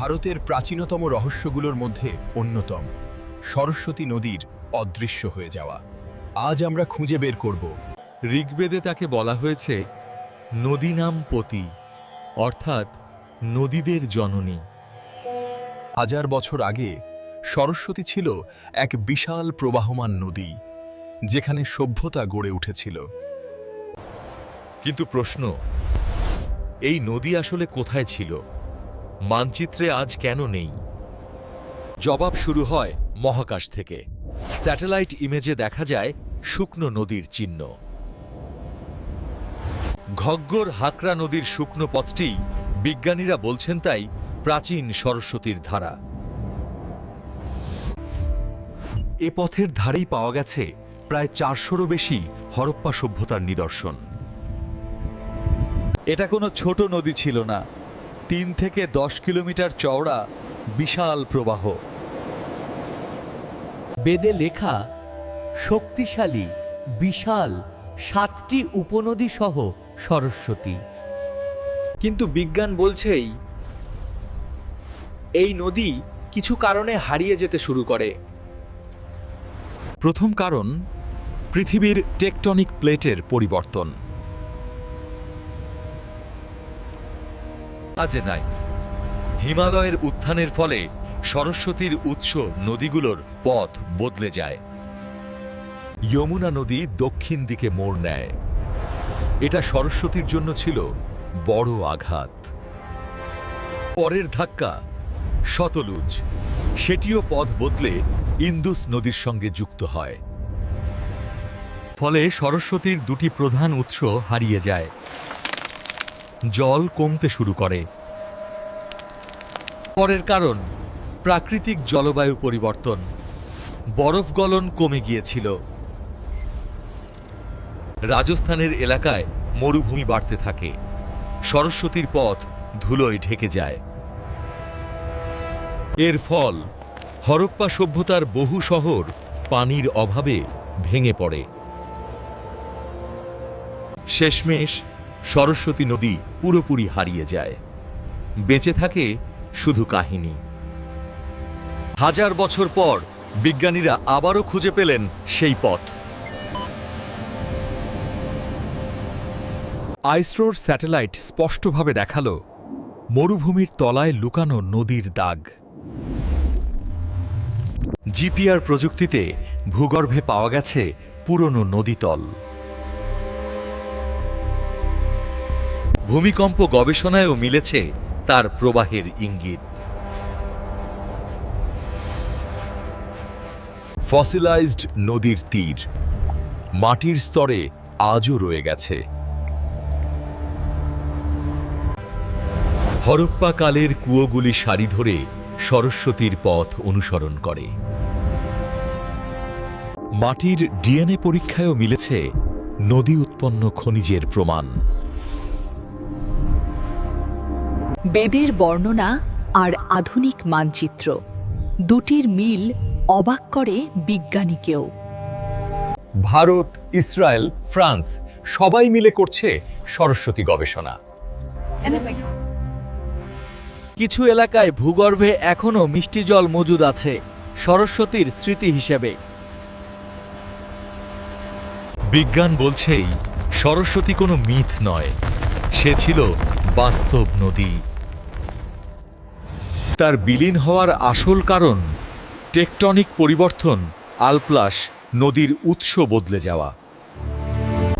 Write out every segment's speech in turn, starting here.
ভারতের প্রাচীনতম রহস্যগুলোর মধ্যে অন্যতম। সরস্বতী নদীর অদৃশ্য হয়ে যাওয়া। আজ আমরা খুঁজে বের করব। ঋগ্বেদে তাকে বলা হয়েছে নদী নাম পতি অর্থাৎ নদীদের জননী। হাজার বছর আগে সরস্বতী ছিল এক বিশাল প্রবাহমান নদী যেখানে সভ্যতা গড়ে উঠেছিল। কিন্তু প্রশ্ন এই নদী আসলে কোথায় ছিল? মানচিত্রে আজ কেন নেই? জবাব শুরু হয় মহাকাশ থেকে। স্যাটেলাইট ইমেজে দেখা যায় শুকনো নদীর চিহ্ন। ঘগ্গর হাকরা নদীর শুকনো পথটি বিজ্ঞানীরা বলছেন তাই প্রাচীন সরস্বতীর ধারা। এ পথের ধারেই পাওয়া গেছে প্রায় চারশোরও বেশি হরপ্পা সভ্যতার নিদর্শন। এটা কোনো ছোট নদী ছিল না তিন থেকে দশ কিলোমিটার চওড়া বিশাল প্রবাহ। বেদে লেখা, শক্তিশালী, বিশাল, সাতটি উপনদী সহ সরস্বতী। কিন্তু বিজ্ঞান বলছেই, এই নদী কিছু কারণে হারিয়ে যেতে শুরু করে। প্রথম কারণ, পৃথিবীর টেকটনিক প্লেটের পরিবর্তন। আজে নাই। হিমালয়ের উত্থানের ফলে সরস্বতীর উৎস নদীগুলোর পথ বদলে যায়। যমুনা নদী দক্ষিণ দিকে মোড় নেয়। এটা সরস্বতীর জন্য ছিল বড় আঘাত। পরের ধাক্কা, শতলুজ। সেটিও পথ বদলে ইন্দুস নদীর সঙ্গে যুক্ত হয়। ফলে সরস্বতীর দুটি প্রধান উৎস হারিয়ে যায়। জল কমতে শুরু করে। পরের কারণ, প্রাকৃতিক জলবায়ু পরিবর্তন। বরফ গলন কমে গিয়েছিল। রাজস্থানের এলাকায় মরুভূমি বাড়তে থাকে। সরস্বতীর পথ ধুলোয় ঢেকে যায়। এর ফল, হরপ্পা সভ্যতার বহু শহর পানির অভাবে ভেঙে পড়ে। শেষমেশ সরস্বতী নদী পুরোপুরি হারিয়ে যায়। বেঁচে থাকে শুধু কাহিনী। হাজার বছর পর বিজ্ঞানীরা আবারও খুঁজে পেলেন সেই পথ। আইসরোর স্যাটেলাইট স্পষ্টভাবে দেখাল মরুভূমির তলায় লুকানো নদীর দাগ। জিপিআর প্রযুক্তিতে ভূগর্ভে পাওয়া গেছে পুরনো নদীতল। ভূমিকম্প গবেষণায়ও মিলেছে তার প্রবাহের ইঙ্গিত। ফসিলাইজড নদীর তীর মাটির স্তরে আজও রয়ে গেছে। হরপ্পা কালের কুয়োগুলি সারি ধরে সরস্বতীর পথ অনুসরণ করে। মাটির ডিএনএ পরীক্ষায়ও মিলেছে নদী উৎপন্ন খনিজের প্রমাণ। বেদের বর্ণনা আর আধুনিক মানচিত্র। দুটির মিল অবাক করে বিজ্ঞানীকেও। ভারত ইসরায়েল ফ্রান্স সবাই মিলে করছে সরস্বতী গবেষণা। কিছু এলাকায় ভূগর্ভে এখনও মিষ্টি জল মজুদ আছে সরস্বতীর স্মৃতি হিসেবে। বিজ্ঞান বলছেই সরস্বতী কোনো মিথ নয় সে ছিল বাস্তব নদী। তার বিলীন হওয়ার আসল কারণ, টেকটনিক পরিবর্তন আলপ্লাস নদীর উৎস বদলে যাওয়া।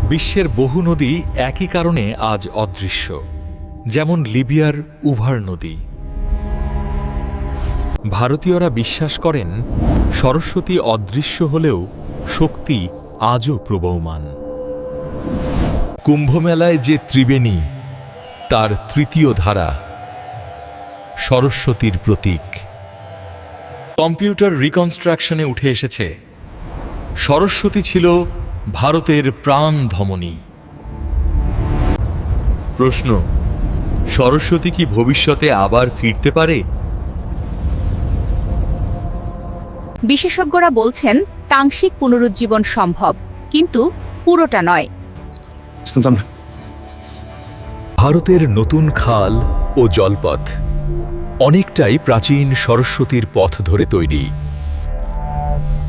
বিশ্বের বহু নদী একই কারণে আজ অদৃশ্য, যেমন লিবিয়ার উভার নদী। ভারতীয়রা বিশ্বাস করেন, সরস্বতী অদৃশ্য হলেও শক্তি আজও প্রবহমান। কুম্ভমেলায় যে ত্রিবেণী, তার তৃতীয় ধারা সরস্বতীর প্রতীক। কম্পিউটার রিকনস্ট্রাকশনে উঠে এসেছে। সরস্বতী ছিল ভারতের প্রাণ ধমনী। প্রশ্ন সরস্বতী কি ভবিষ্যতে আবার ফিরতে পারে? বিশেষজ্ঞরা বলছেন তাংশিক পুনরুজ্জীবন সম্ভব কিন্তু পুরোটা নয়। ভারতের নতুন খাল ও জলপথ। অনেকটাই প্রাচীন সরস্বতীর পথ ধরে তৈরি।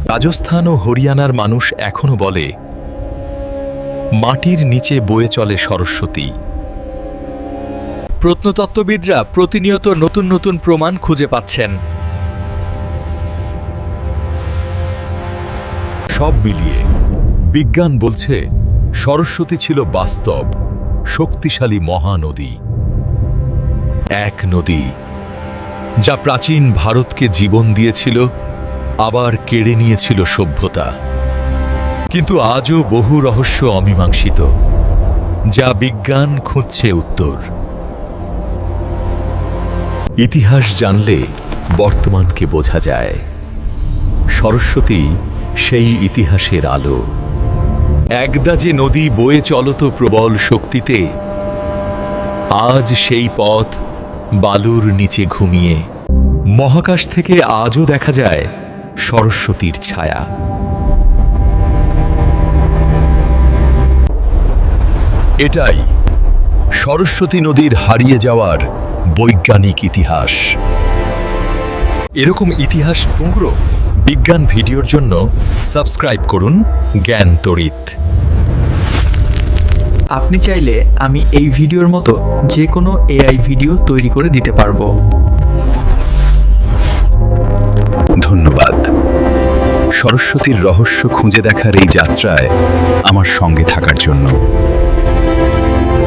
রাজস্থান ও হরিয়ানার মানুষ এখনও বলে, মাটির নিচে বয়ে চলে সরস্বতী। প্রত্নতত্ত্ববিদরা প্রতিনিয়ত নতুন নতুন প্রমাণ খুঁজে পাচ্ছেন। সব মিলিয়ে বিজ্ঞান বলছে, সরস্বতী ছিল বাস্তব, শক্তিশালী মহানদী। এক নদী। যা প্রাচীন ভারতকে জীবন দিয়েছিল, আবার কেড়ে নিয়েছিল সভ্যতা। কিন্তু আজও বহু রহস্য অমীমাংসিত, যা বিজ্ঞান খুঁজছে উত্তর। ইতিহাস জানলে বর্তমানকে বোঝা যায়। সরস্বতী সেই ইতিহাসের আলো। একদা যে নদী বয়ে চলত প্রবল শক্তিতে, আজ সেই পথ বালুর নিচে ঘুমিয়ে। মহাকাশ থেকে আজও দেখা যায় সরস্বতীর ছায়া। এটাই সরস্বতী নদীর হারিয়ে যাওয়ার বৈজ্ঞানিক ইতিহাস। এরকম ইতিহাস পুঙ্গ্র বিজ্ঞান ভিডিওর জন্য সাবস্ক্রাইব করুন জ্ঞান তড়িৎ। আপনি চাইলে আমি এই ভিডিওর মতো যে কোনো এআই ভিডিও তৈরি করে দিতে পারব। ধন্যবাদ। সরস্বতীর রহস্য খুঁজে দেখার এই যাত্রায় আমার সঙ্গে থাকার জন্য।